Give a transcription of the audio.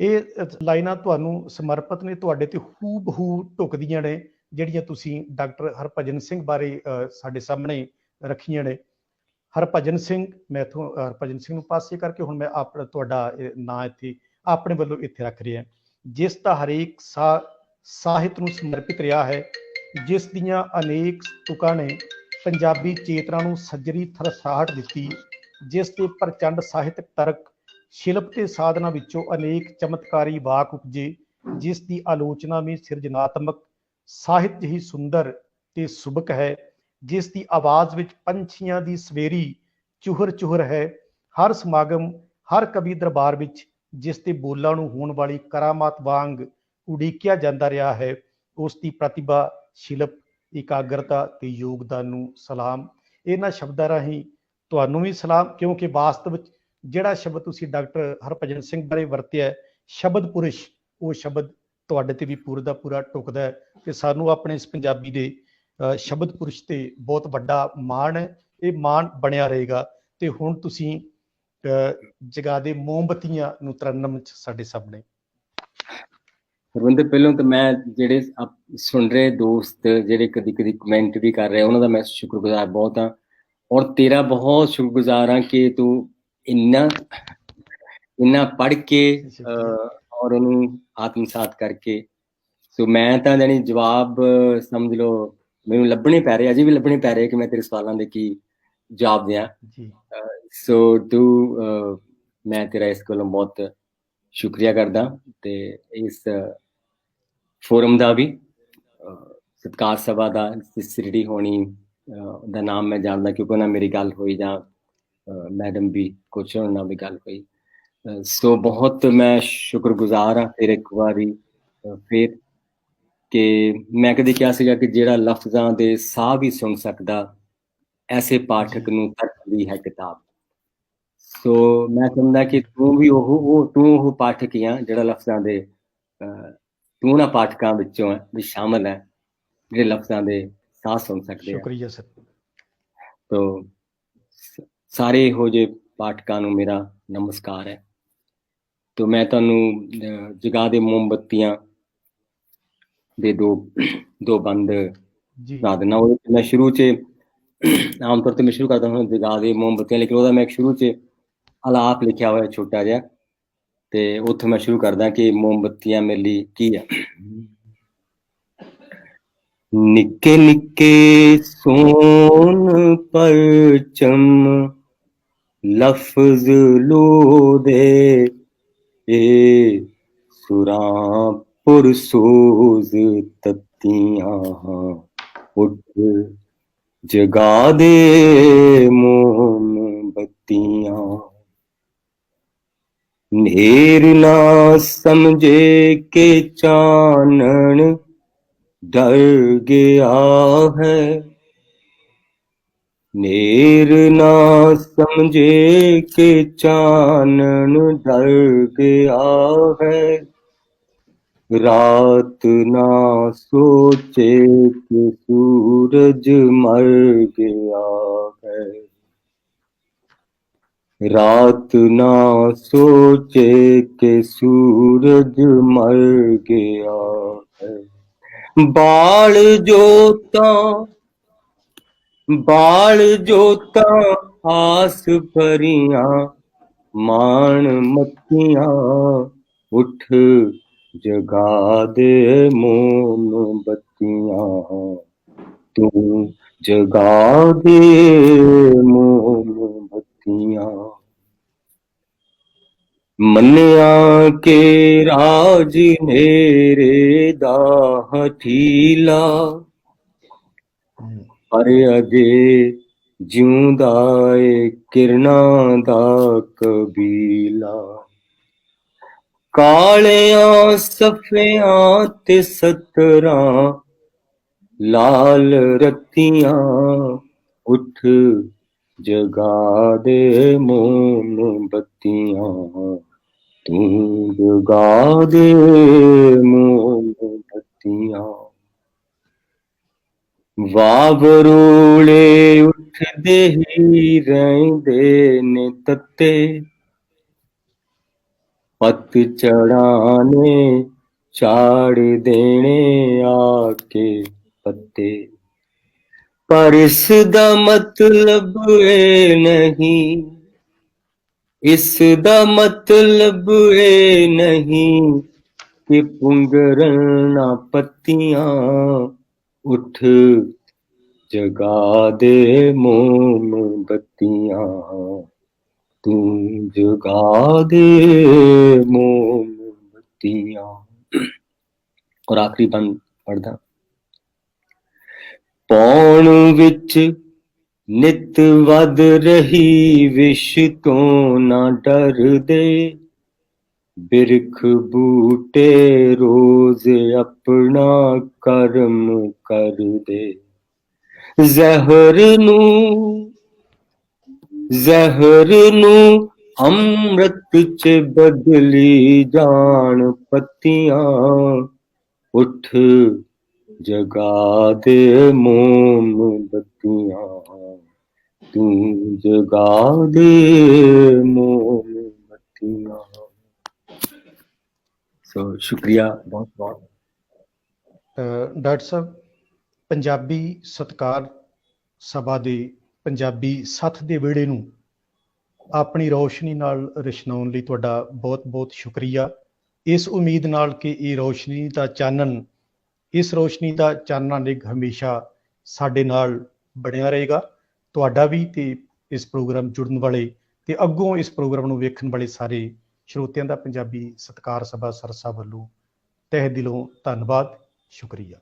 ਇਹ ਲਾਈਨਾਂ ਤੁਹਾਨੂੰ ਸਮਰਪਿਤ ਨੇ, ਤੁਹਾਡੇ ਤੇ ਹੂਬਹੂ ਢੁਕਦੀਆਂ ਨੇ, ਜਿਹੜੀਆਂ ਤੁਸੀਂ ਡਾਕਟਰ ਹਰਭਜਨ ਸਿੰਘ ਬਾਰੇ ਸਾਡੇ ਸਾਹਮਣੇ ਰੱਖੀਆਂ ਨੇ। ਹਰਭਜਨ ਸਿੰਘ, ਮੈਂ ਮੈਥੋਂ ਹਰਭਜਨ ਸਿੰਘ ਨੂੰ ਪਾਸੇ ਕਰਕੇ ਹੁਣ ਮੈਂ ਆਪ, ਤੁਹਾਡਾ ਇਹ ਨਾਂ ਇੱਥੇ, ਆਪਣੇ ਵੱਲੋਂ ਇੱਥੇ ਰੱਖ ਰਿਹਾ। ਜਿਸ ਦਾ ਹਰੇਕ ਸਾ, ਸਾਹਿਤ ਨੂੰ ਸਮਰਪਿਤ ਰਿਹਾ ਹੈ, ਜਿਸ ਦੀਆਂ ਅਨੇਕ ਤੁਕਾਂ ਨੇ ਪੰਜਾਬੀ ਚੇਤਨਾ ਨੂੰ ਸੱਜਰੀ ਥਰਸਾਹਟ ਦਿੱਤੀ, ਜਿਸ ਦੇ ਪ੍ਰਚੰਡ ਸਾਹਿਤਕ ਤਰਕ ਸ਼ਿਲਪ ਤੇ ਸਾਧਨਾ ਵਿੱਚੋਂ ਅਨੇਕ ਚਮਤਕਾਰੀ ਵਾਕ ਉਪਜੇ, ਜਿਸ ਦੀ ਆਲੋਚਨਾ ਵਿੱਚ ਸਿਰਜਣਾਤਮਕ, ਸਾਹਿਤ ਹੀ ਸੁੰਦਰ ਤੇ ਸੁਬਕ ਹੈ, ਜਿਸ ਦੀ ਆਵਾਜ਼ ਵਿੱਚ ਪੰਛੀਆਂ ਦੀ ਸਵੇਰੀ ਚੁਹਰ ਚੁਹਰ ਹੈ, ਹਰ ਸਮਾਗਮ, ਹਰ ਕਵੀ ਦਰਬਾਰ ਵਿੱਚ ਜਿਸ ਦੇ ਬੋਲਾਂ ਨੂੰ ਹੋਣ ਵਾਲੀ ਕਰਾਮਾਤ ਵਾਂਗ ਉਡੀਕਿਆ ਜਾਂਦਾ ਰਿਹਾ ਹੈ, ਉਸ ਦੀ ਪ੍ਰਤਿਭਾ, ਸ਼ਿਲਪ, ਇਕਾਗਰਤਾ ਤੇ ਯੋਗਦਾਨ ਨੂੰ ਸਲਾਮ। ਇਹਨਾਂ ਸ਼ਬਦਾਂ ਰਾਹੀਂ ਤੁਹਾਨੂੰ ਵੀ ਸਲਾਮ, ਕਿਉਂਕਿ ਵਾਸਤਵ ਵਿੱਚ ਜਿਹੜਾ ਸ਼ਬਦ ਤੁਸੀਂ ਡਾਕਟਰ ਹਰਭਜਨ ਸਿੰਘ ਬਾਰੇ ਵਰਤਿਆ ਸ਼ਬਦ ਪੁਰਸ਼, ਉਹ ਸ਼ਬਦ ਤੁਹਾਡੇ ਤੇ ਵੀ ਪੂਰਾ ਦਾ ਪੂਰਾ ਟੁਕਦਾ ਹੈ ਕਿ ਸਾਨੂੰ ਆਪਣੇ ਇਸ ਪੰਜਾਬੀ ਦੇ ਸ਼ਬਦ ਪੁਰਸ਼ ਤੇ ਬਹੁਤ ਵੱਡਾ ਮਾਣ ਹੈ, ਇਹ ਮਾਣ ਬਣਿਆ ਰਹੇਗਾ ਤੇ ਹੁਣ ਤੁਸੀਂ ਜਗਾ ਦੇ ਮੋਮਬਤੀਆਂ ਨੂੰ ਤਰਨਮ ਚ ਸਾਡੇ ਸਾਹਮਣੇ। ਹਰਵਿੰਦਰ, ਪਹਿਲਾਂ ਤਾਂ ਮੈਂ ਜਿਹੜੇ ਸੁਣ ਰਹੇ ਦੋਸਤ, ਜਿਹੜੇ ਕਦੀ ਕਦੀ ਕਮੈਂਟ ਵੀ ਕਰ ਰਹੇ ਉਹਨਾਂ ਦਾ ਮੈਂ ਸ਼ੁਕਰਗੁਜ਼ਾਰ ਬਹੁਤ ਹਾਂ। ਔਰ ਤੇਰਾ ਬਹੁਤ ਸ਼ੁਕਰਗੁਜ਼ਾਰ ਹਾਂ ਕਿ ਤੂੰ ਇੰਨਾ ਇੰਨਾ ਪੜ੍ਹ ਕੇ ਔਰ ਉਹਨੂੰ ਆਤਮਸਾਤ ਕਰਕੇ। ਸੋ ਮੈਂ ਤਾਂ ਜਾਨੀ ਜਵਾਬ ਸਮਝ ਲਓ ਮੈਨੂੰ ਲੱਭਣੇ ਪੈ ਰਹੇ ਅਜੇ ਵੀ ਲੱਭਣੇ ਪੈ ਰਹੇ ਕਿ ਮੈਂ ਤੇਰੇ ਸਵਾਲਾਂ ਦੇ ਕੀ ਜਵਾਬ ਦਿਆਂ। ਜੀ। ਸੋ ਤੂੰ ਅਹ, ਮੈਂ ਤੇਰਾ ਇਸ ਕੋਲੋਂ ਬਹੁਤ ਸ਼ੁਕਰੀਆ ਕਰਦਾ ਤੇ ਇਸ ਫੋਰਮ ਦਾ ਵੀ ਸਤਕਾਰ ਸਭਾ ਦਾ ਸਿਰੜੀ ਹੋਣੀ ਦਾ ਨਾਮ ਮੈਂ ਜਾਣਦਾ ਕਿਉਂਕਿ ਉਹਨਾਂ ਮੇਰੀ ਗੱਲ ਹੋਈ ਜਾਂ ਮੈਡਮ ਵੀ ਕੁਛ ਉਹਨਾਂ ਨਾਲ ਵੀ ਗੱਲ ਹੋਈ। ਸੋ ਬਹੁਤ ਮੈਂ ਸ਼ੁਕਰਗੁਜ਼ਾਰ ਹਾਂ ਫਿਰ ਇੱਕ ਵਾਰੀ ਫਿਰ ਕਿ ਮੈਂ ਕਦੇ ਕਿਹਾ ਸੀਗਾ ਕਿ ਜਿਹੜਾ ਲਫ਼ਜ਼ਾਂ ਦੇ ਸਾਹ ਵੀ ਸੁਣ ਸਕਦਾ ਐਸੇ ਪਾਠਕ ਨੂੰ ਤਰਕਦੀ ਹੈ ਕਿਤਾਬ। ਸੋ ਮੈਂ ਸਮਝਦਾ ਕਿ ਤੂੰ ਵੀ ਉਹ ਉਹ ਤੂੰ ਉਹ ਪਾਠਕ ਹੀ ਆ ਜਿਹੜਾ ਲਫ਼ਜ਼ਾਂ ਦੇ ਤੂੰ ਨਾ ਪਾਠਕਾਂ ਵਿੱਚੋਂ ਹੈ ਵੀ ਸ਼ਾਮਲ ਹੈ ਜਿਹੜੇ ਲਫ਼ਜ਼ਾਂ ਦੇ ਸਾਹ ਸੁਣ ਸਕਦੇ ਆ। ਸ਼ੁਕਰੀਆ ਸਰ। ਤੋ ਸਾਰੇ ਇਹੋ ਜਿਹੇ ਪਾਠਕਾਂ ਨੂੰ ਮੇਰਾ ਨਮਸਕਾਰ ਹੈ। ਤੋ ਮੈਂ ਤੁਹਾਨੂੰ ਜਗਾ ਦੇ ਮੋਮਬੱਤੀਆਂ ਦੇ ਦੋ ਦੋ ਬੰਦ ਜੀ। ਸੁਣਾ ਦੇਣਾ ਉਹ ਮੈਂ ਸ਼ੁਰੂ 'ਚ ਆਮ ਤੌਰ ਤੇ ਮੈਂ ਸ਼ੁਰੂ ਕਰਦਾ ਹਾਂ ਜਗਾ ਦੇ ਮੋਮਬੱਤੀਆਂ ਲੇਕਿਨ ਉਹਦਾ ਮੈਂ ਇੱਕ ਸ਼ੁਰੂ 'ਚ ਅਲਾਪ ਲਿਖਿਆ ਹੋਇਆ ਛੋਟਾ ਜਿਹਾ ਤੇ ਉੱਥੋਂ ਮੈਂ ਸ਼ੁਰੂ ਕਰਦਾ ਕਿ ਮੋਮਬੱਤੀਆਂ ਮੇਰੇ ਲਈ ਕੀ ਆ। ਨਿੱਕੇ ਨਿੱਕੇ ਸੋਨ ਪਰਚਮ ਲਫ਼ਜ਼ ਲੋਦੇ ਏ ਸੁਰਾਂ ਪੁਰਸੋਜ਼ ਤਤੀਆਂ ਉੱਠ ਜਗਾ ਦੇ ਮੋਮ ਬੱਤੀਆਂ। ਨੇਰ ਨਾ ਸਮਝੇ ਕੇ ਚਾਨਣ, ਡਰ ਗਿਆ ਹੈ ਨੇਰ ਨਾ ਸਮਝੇ ਕੇ ਚਾਨਣ ਡਰ ਗਿਆ ਹੈ ਰਾਤ ਨਾ ਸੋਚੇ ਕਿ ਸੂਰਜ ਮਰ ਗਿਆ ਹੈ ਰਾਤ ਨਾ ਸੋਚੇ ਕਿ ਸੂਰਜ ਮਰ ਗਿਆ ਹੈ ਬਾਲ ਜੋਤਾਂ ਬਾਲ ਜੋਤਾਂ ਆਸ ਭਰੀਆਂ, ਮਾਣ ਮੱਤੀਆਂ ਉਠ ਜਗਾ ਦੇ ਮੋਮ ਬੱਤੀਆਂ। ਤੂੰ ਜਗਾ ਦੇ ਮੋਮ ਬੱਤੀਆਂ। ਮੰਨਿਆ ਕੇ ਰਾਜ ਮੇਰੇ ਦਾ ਹਥੀਲਾ ਪਰ ਅਜੇ ਜਿਉਂਦਾ ਏ ਕਿਰਨਾਂ ਦਾ ਕਬੀਲਾ। ਕਾਲਿਆਂ ਸਫਿਆਂ ਤੇ ਸਤਰਾਂ, ਲਾਲ ਰਤੀਆਂ ਉੱਠ ਜਗਾ ਦੇ ਮੋਮਬੱਤੀਆਂ। ਤੂੰ ਜਗਾ ਦੇ ਮੋਮ ਬੱਤੀਆਂ ਵਾਵਰੂਲੇ ਉੱਠਦੇ ਹੀ ਰਹਿੰਦੇ ਨੇ ਤੱਤੇ। ਪਤ ਚੜਾਨੇ ਚਾੜ ਦੇਣੇ ਆ ਕੇ ਪੱਤੇ। ਪਰ ਇਸ ਦਾ ਮਤਲਬ ਇਹ ਨਹੀਂ, ਇਸ ਦਾ ਮਤਲਬ ਇਹ ਨਹੀਂ ਕਿ ਪੁੰਗਰਨਾ ਪੱਤੀਆਂ ਉਠ, ਜਗਾ ਦੇ ਮੋਮਬੱਤੀਆਂ। ਤੂੰ ਜਗਾ ਦੇ ਮੋਮਬੱਤੀਆਂ। ਔਰ ਆਖਰੀ ਬੰਦ ਪੜਦਾ ਪੌਣ ਵਿੱਚ ਨਿਤ ਵੱਧ ਰਹੀ ਵਿਸ਼ ਤੋਂ ਨਾ ਡਰਦੇ। ਬਿਰਖ ਬੂਟੇ ਰੋਜ਼ ਆਪਣਾ ਕਰਮ ਕਰਦੇ। ਜ਼ਹਿਰ ਨੂੰ ਜ਼ਹਿਰ ਨੂੰ ਅੰਮ੍ਰਿਤ ਚ ਬਦਲੀ ਜਾਣ ਪੱਤੀਆਂ ਉੱਠ ਜਗਾ ਦੇ ਮੋਮਬੱਤੀਆਂ ਤੂੰ ਜਗਾ ਦੇ ਮੋਮਬੱਤੀਆਂ ਸੋ ਸ਼ੁਕਰੀਆ ਬਹੁਤ ਬਹੁਤ ਡਾਕਟਰ ਸਾਹਿਬ, ਪੰਜਾਬੀ ਸਤਕਾਰ ਸਭਾ ਦੇ ਪੰਜਾਬੀ ਸੱਥ ਦੇ ਵਿਹੜੇ ਨੂੰ ਆਪਣੀ ਰੌਸ਼ਨੀ ਨਾਲ ਰਸ਼ਨਾਉਣ ਲਈ ਤੁਹਾਡਾ ਬਹੁਤ-ਬਹੁਤ ਸ਼ੁਕਰੀਆ। ਇਸ ਉਮੀਦ ਨਾਲ ਕਿ ਇਹ ਰੌਸ਼ਨੀ ਦਾ ਚਾਨਣ, ਇਸ ਰੌਸ਼ਨੀ ਦਾ ਚਾਨਣਾ ਨਿਗ ਹਮੇਸ਼ਾ ਸਾਡੇ ਨਾਲ ਬਣਿਆ ਰਹੇਗਾ। ਤੁਹਾਡਾ ਵੀ ਤੇ ਇਸ ਪ੍ਰੋਗਰਾਮ ਜੁੜਨ ਵਾਲੇ ਤੇ ਅੱਗੋਂ ਇਸ ਪ੍ਰੋਗਰਾਮ ਨੂੰ ਵੇਖਣ ਵਾਲੇ ਸਾਰੇ ਸਰੋਤਿਆਂ ਦਾ ਪੰਜਾਬੀ ਸਤਕਾਰ ਸਭਾ ਸਰਸਾ ਵੱਲੋਂ ਤਹਿ ਦਿਲੋਂ ਧੰਨਵਾਦ ਸ਼ੁਕਰੀਆ।